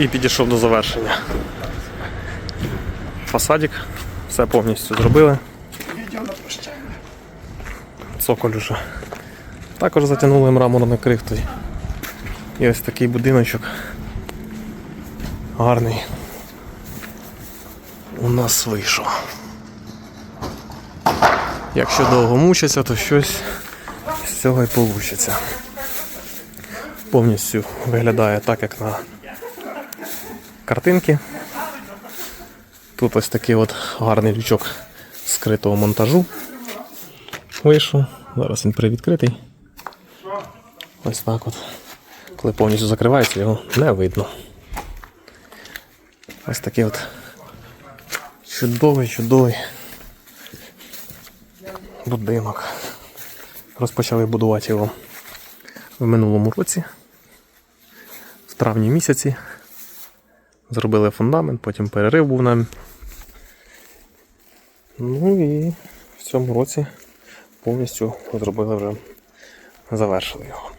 І підійшов до завершення. Фасадик, все повністю зробили. Цоколь уже. Також затягнули мраморною крихтою. І ось такий будиночок. Гарний. У нас вийшов. Якщо довго мучиться, то щось з цього і вийде. Повністю виглядає так, як на картинки. Тут ось такий от гарний лючок скритого монтажу. Вийшов. Зараз він привідкритий. Ось так от. Коли повністю закривається, його не видно. Ось такий от чудовий, чудовий будинок. Розпочали будувати його в минулому році, в травні місяці. Зробили фундамент, потім перерив був нам. Ну і в цьому році повністю зробили вже, завершили його.